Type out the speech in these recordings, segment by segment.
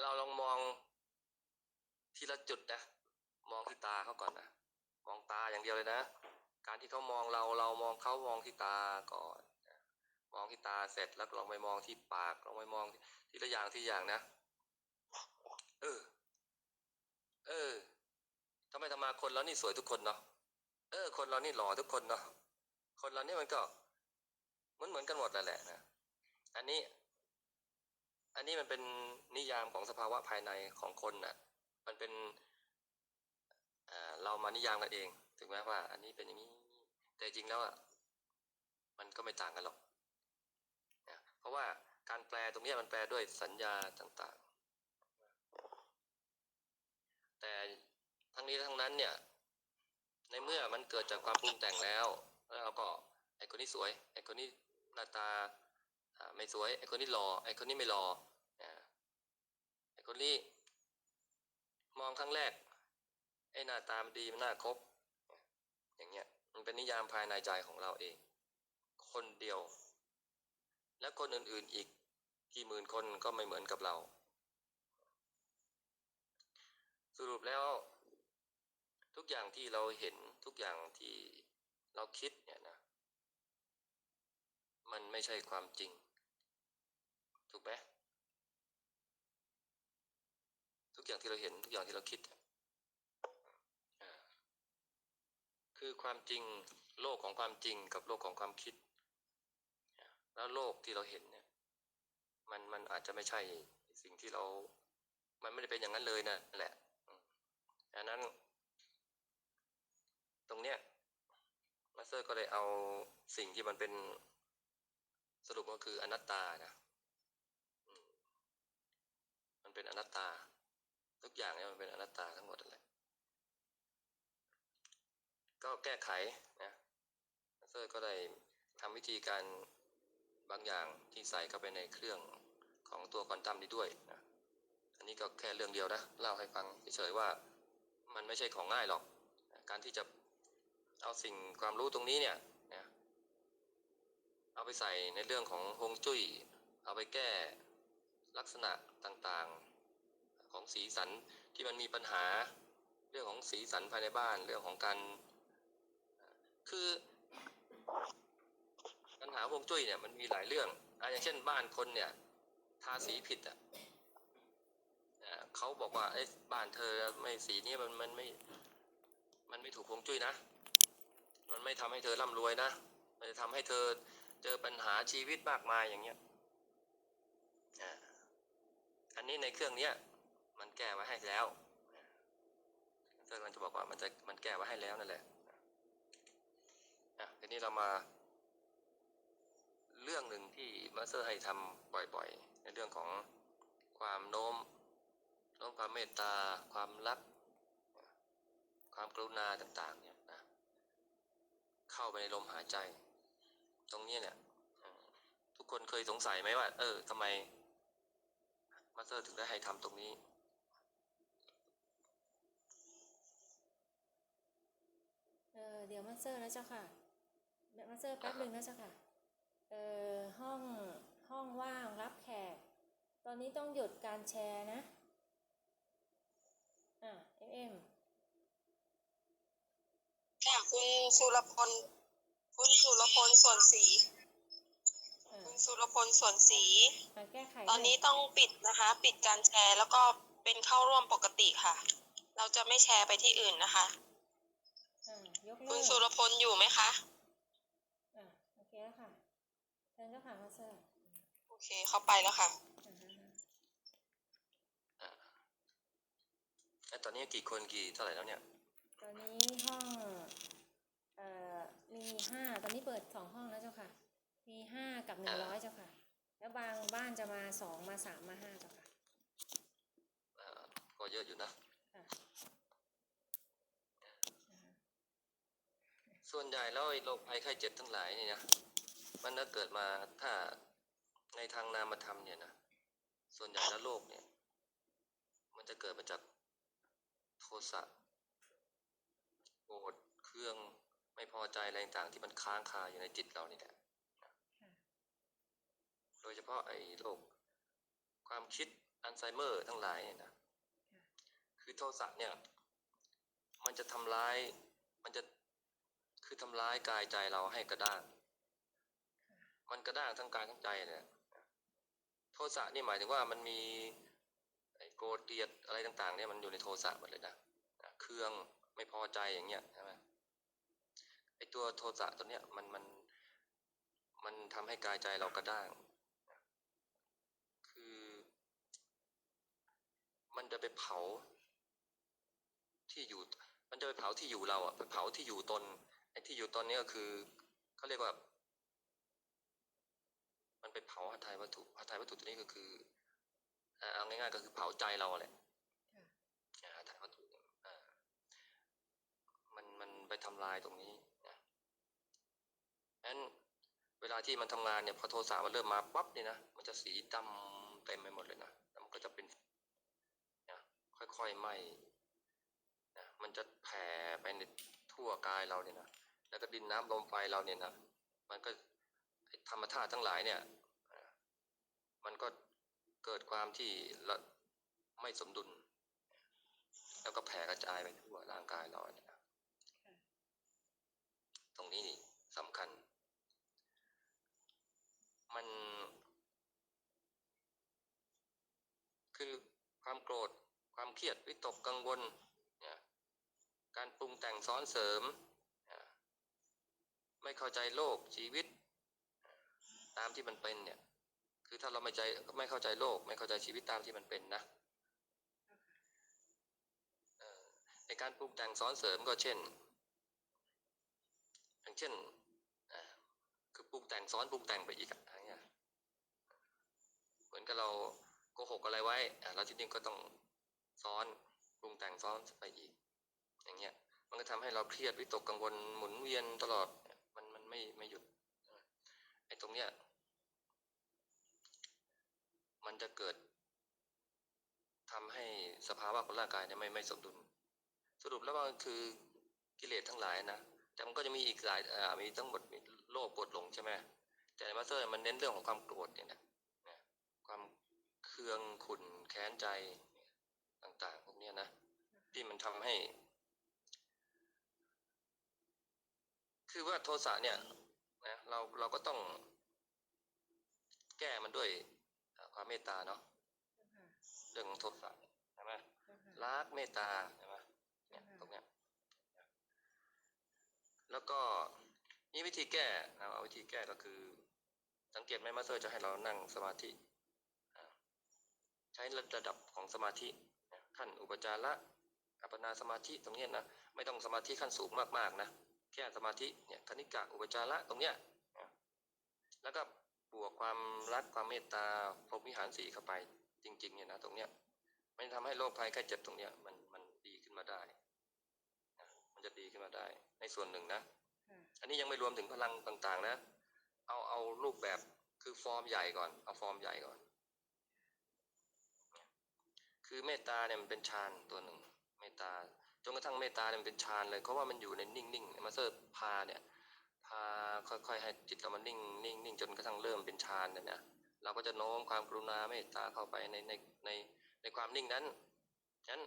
เราลองมองทีละจุดนะ มองที่ตาเขาก่อนนะ มองตาอย่างเดียวเลยนะ การที่เขามองเราเรามองเขามองที่ตาก่อน มองที่ตาเสร็จแล้วลองไปมองที่ปากลองไปมองทีละอย่างทีละอย่างนะ เออ เออทำไมทำมาคนเรานี่สวยทุกคนเนาะ เออ คนเรานี่หล่อทุกคนเนาะ คนเรานี่มันก็มันเหมือนกันหมดแหละแหละนะ อันนี้ อันนี้มันเป็นนิยามของสภาวะภายในของคนน่ะ มันเป็นอ่าเรามานิยามกันเอง ถึงแม้ว่า อันนี้เป็นอย่างนี้ แต่จริงแล้วอะมันก็ไม่ต่างกันหรอกนะเพราะว่าการแปลตรงนี้มันแปลด้วยสัญญาต่างๆ แต่ทั้งนี้ทั้งนั้นเนี่ย ในเมื่อมันเกิดจากความปรุงแต่งแล้ว แล้วเราก็ไอคนนี้สวยไอคนนี้หน้าตาไม่สวยไอคนนี้หล่อไอคนนี้ไม่หล่ออ่า คนนี้มองครั้งแรก ไอ้หน้าตามดีมันน่าคบ อย่างเงี้ย มันเป็นนิยามภายในใจของเราเอง คนเดียว และคนอื่นๆอีก กี่หมื่นคนก็ไม่เหมือนกับเรา สรุปแล้ว ทุกอย่างที่เราเห็นทุกอย่างที่เราคิดเนี่ยนะ มันไม่ใช่ความจริง ถูกไหมทุก อย่างที่เราเห็นทุกอย่างที่เราคิด คือความจริงโลกของความจริงกับโลกของความคิด แล้วโลกที่เราเห็นเนี่ย มันมันอาจจะไม่ใช่สิ่งที่เรา มันไม่ได้เป็นอย่างนั้นเลยนะนั่นแหละดังนั้น ตรงเนี้ยมาสเตอร์ก็เลยเอาสิ่งที่มันเป็นสรุปก็คืออนัตตานะมันเป็นอนัตตา ทุกอย่างเนี่ยมันเป็นอนัตตาทั้งหมดนั่นแหละก็แก้ไขนะเตอร์ก็ได้ทำวิธีการบางอย่างที่ใส่เข้าไปในเครื่องของตัวควอนตัมนี้ด้วยนะอันนี้ก็แค่เรื่องเดียวนะเล่าให้ฟังเฉยๆว่ามันไม่ใช่ของง่ายหรอก การที่จะเอาสิ่งความรู้ตรงนี้เนี่ยนะเอาไปใส่ในเรื่องของฮวงจุ้ย เอาไปแก้ลักษณะต่างๆ ของสีสันที่มันมีปัญหา เรื่องของสีสันภายในบ้าน เรื่องของการคือปัญหาฮวงจุ้ยเนี่ยมันมีหลายเรื่องอะอย่างเช่นบ้านคนเนี่ย ทาสีผิดอะเขาบอกว่าไอ้บ้านเธอไม่สีนี้มันมันไม่ มันไม่ถูกฮวงจุ้ยนะ มันไม่ทำให้เธอร่ำรวยนะมันจะทำให้เธอเจอปัญหาชีวิตมากมายอย่างเงี้ยอันนี้ในเครื่องเนี้ย มันแก้ไว้ให้แล้วเซอร์มันจะบอกว่ามันจะมันแก้ไว้ให้แล้วนั่นแหละอะทีนี้เรามาเรื่องหนึ่งที่มาสเตอร์ให้ทำบ่อยๆ ในเรื่องของความโน้มโน้มความเมตตา ความรัก ความกรุณาต่างๆ เนี่ยนะเข้าไปในลมหายใจ ตรงนี้เนี่ยทุกคนเคยสงสัยไหมว่า เออทำไมมาสเตอร์ถึงได้ให้ทำตรงนี้ เออเดี๋ยวมาสเตอร์นะเจ้าค่ะเดี๋ยวมาสเตอร์แป๊บหนึ่งนะเจ้าค่ะ เออห้องห้องว่างรับแขก ตอนนี้ต้องหยุดการแชร์นะ อะเอ็มเอ็มค่ะคุณสุรพลคุณสุรพลส่วนสีอะคุณสุรพลส่วนสีอะแก้ไขตอนนี้หยต้องปิดนะคะ ปิดการแชร์แล้วก็เป็นเข้าร่วมปกติค่ะ เราจะไม่แชร์ไปที่อื่นนะคะอะ ยกเลิคุณกสุรพลอยู่ไหมคะ อะโอเคแล้วค่ะเชิญเจ้าค่ะมาสเตอร์โอเคเขาไปแล้วค่ะ อะฮะฮะอ่าแล้วตอนนี้กี่คนกี่เท่าไหร่แล้วเนี่ย ตอนนี้ห้องเอ่อมีห้าตอนนี้เปิดสองห้องแล้วเจ้าค่ะ มีห้ากับหนึ่งร้อยเจ้าค่ะ แล้วบางบ้านจะมาสองมาสามมาห้าเจ้าค่ะ อ่า ก็เยอะอยู่นะ ค่ะ ส่วนใหญ่แล้วไอ้โรคภัยไข้เจ็บทั้งหลายเนี่ยนะมันถ้าเกิดมาถ้าในทางนามธรรมเนี่ยนะส่วนใหญ่แล้วโรคเนี่ย มันจะเกิดมาจากโทสะโกรธเครื่องไม่พอใจอะไรต่างที่มันค้างคาอยู่ในจิตเรานี่แหละค่ะโดยเฉพาะไอ้โรคความคิดอัลไซเมอร์ทั้งหลายเนี่ยนะคือโทสะเนี่ย มันจะทำร้าย มันจะ คือทำร้ายกายใจเราให้กระด้าง มันกระด้างทั้งกายทั้งใจเนี่ยโทสะนี่หมายถึงว่ามันมีโกรธเกลียดอะไรต่าง ๆ เนี่ยมันอยู่ในโทสะหมดเลยนะเครื่องไม่พอใจอย่างเงี้ยใช่ไหมไอ้ตัวโทสะตัวเนี้ยมันมันมันทำให้กายใจเรากระด้าง คือ มันจะไปเผาที่อยู่ มันจะไปเผาที่อยู่เราอะไปเผาที่อยู่ตน อ้ที่อยู่ตนนี้ก็คือเขาเรียกว่า มันไปเผาหัตถายวัตถุหัตถายวัตถุตัวนี้ก็คืออ่าเอาง่ายๆก็คือเผาใจเราแหละค่ะอ่าหัตถายวัตถุเนี่ยอ่ามันมันไปทำลายตรงนี้นะงั้นเวลาที่มันทำงานเนี่ยพอโทสะมันเริ่มมาปั๊บเนี่ยนะมันจะสีดำเต็มไปหมดเลยนะแล้วมันก็จะเป็นนะค่อยๆไหม้นะมันจะแผ่ไปในทั่วกายเราเนี่ยนะ แล้วก็ดินน้ำลมไฟเราเนี่ยนะมันก็ธรรมธาตุทั้งหลายเนี่ยมันก็เกิดความที่ละไม่สมดุล แล้วก็แผ่กระจายไปทั่วร่างกายเราเนี่ยตรงนี้นี่สำคัญ มัน คือความโกรธความเครียดวิตกกังวลเนี่ยการปรุงแต่งซ้อนเสริม ไม่เข้าใจโลกชีวิต ตามที่มันเป็นเนี่ย คือถ้าเราไม่ใจไม่เข้าใจโลก ไม่เข้าใจชีวิตตามที่มันเป็นนะเอ่อในการปรุงแต่งซ้อนเสริมก็เช่น อย่างเช่นคือปรุงแต่งซ้อนปรุงแต่งไปอีกอะไรเงี้ยเหมือนกับเราโกหกอะไรไว้เราที่จริงก็ต้องซ้อนปรุงแต่งซ้อนไปอีก อย่างเงี้ย มันก็ทำให้เราเครียดวิตกกังวลหมุนเวียนตลอด ไม่ไม่หยุดไอ้ตรงเนี้ยมันจะเกิดทำให้สภาวะของร่างกายเนี่ยไม่ไม่สมดุล สรุปแล้วมันคือกิเลสทั้งหลายนะแต่มันก็จะมีอีกหลายอ่ามีทั้งหมดมีโลภโกรธหลงใช่ไหมแต่ในมาสเตอร์มันเน้นเรื่องของความโกรธเนี่ยนะความเคืองขุนแค้นใจต่างๆพวกเนี้ยนะที่มันทำให้ คือว่าโทสะเนี่ยนะเราเราก็ต้องแก้มันด้วยอ่าความเมตตาเนาะเจ้าค่ะเรื่องของโทสะใช่ไหมเจ้าค่ะรักเมตตาใช่ไหมเนี่ยตรงเนี้ยแล้วก็นี่วิธีแก้นะเอาวิธีแก้ก็คือ สังเกตไหมมาสเตอร์จะให้เรานั่งสมาธิอ่าใช้ระดับของสมาธินะขั้นอุปจาระอัปปนาสมาธิตรงเนี้ยนะไม่ต้องสมาธิขั้นสูงมากๆนะ แค่สมาธิเนี่ยคณิกะอุปจาระตรงเนี้ยนะแล้วก็บวกความรักความเมตตาพรหมวิหารสีเข้าไปจริง ๆ เนี่ยนะตรงเนี้ยมันจะทำให้โรคภัยไข้เจ็บตรงเนี้ยมันมันดีขึ้นมาได้นะมันจะดีขึ้นมาได้ ในส่วนหนึ่งนะค่ะอันนี้ยังไม่รวมถึงพลังต่างๆ นะ เอาเอารูปแบบคือฟอร์มใหญ่ก่อน เอาฟอร์มใหญ่ก่อน คือเมตตาเนี่ยมันเป็นฌานตัวหนึ่ง เมตตา จนกระทั่งเมตตาเนี่ยมันเป็นฌานเลยเพราะว่ามันอยู่ในนิ่งๆมาสเตอร์พาเนี่ยพาค่อยๆให้จิตเรามันนิ่งนิ่งนิ่งจนกระทั่งเริ่มเป็นฌานเนี่ยนะเราก็จะโน้มความกรุณาเมตตาเข้าไปในในในในความนิ่งนั้นฉะนั้น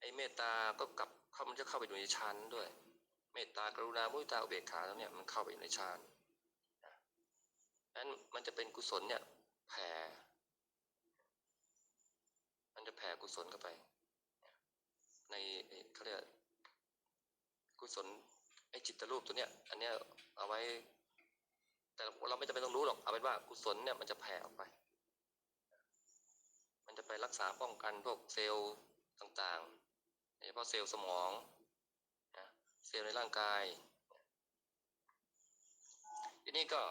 ไอ้เมตตาก็กลับเข้ามันจะเข้าไปอยู่ในฌานด้วย เมตตากรุณามุทิตาอุเบกขาแล้วเนี่ยมันเข้าไปอยู่ในฌานนะนั้นมันจะเป็นกุศลเนี่ยแผ่มันจะแผ่กุศลเข้าไป ในเขาเรียกกุศลไอ้จิตรูปตัวเนี้ย อันเนี้ยเอาไว้ แต่เราไม่จำเป็นต้องรู้หรอกเอาเป็นว่ากุศลเนี่ยมันจะแผ่ออกไป มันจะไปรักษาป้องกันพวกเซลล์ต่างๆโดยเฉพาะเซลล์สมองนะเซลล์ในร่างกายทีนี้ก็